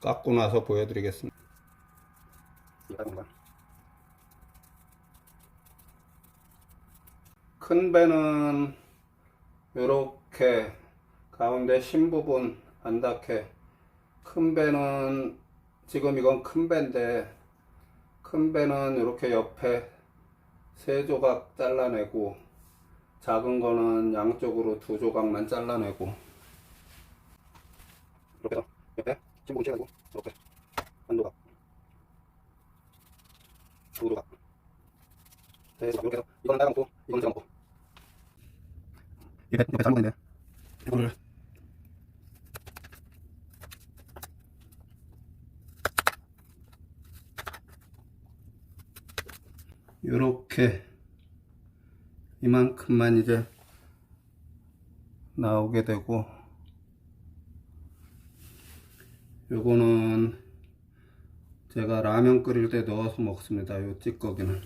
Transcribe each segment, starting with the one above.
깎고 나서 보여드리겠습니다. 큰 배는 이렇게 가운데 심 부분 안 닿게 큰 배는 지금 이건 큰 배인데 큰 배는 이렇게 옆에 세 조각 잘라내고 작은 거는 양쪽으로 두 조각만 잘라내고 이렇게 해서 심 부분 칠해가지고. 이렇게 한 조각 두 조각 세 조각 이렇게 해서 이거는 따감고 이거는 따감고. 옆에 옆에 잘못 있네. 이거를. 요렇게 이만큼만 이제 나오게 되고 요거는 제가 라면 끓일 때 넣어서 먹습니다. 요 찌꺼기는.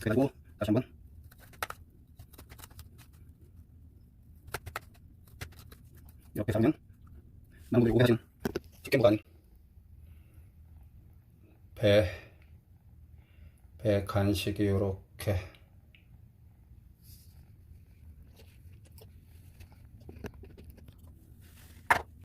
그리고 다시 한번. 이렇게 하면. 나무들 요거 하신 집게무가 아닌. 배, 배 간식이 요렇게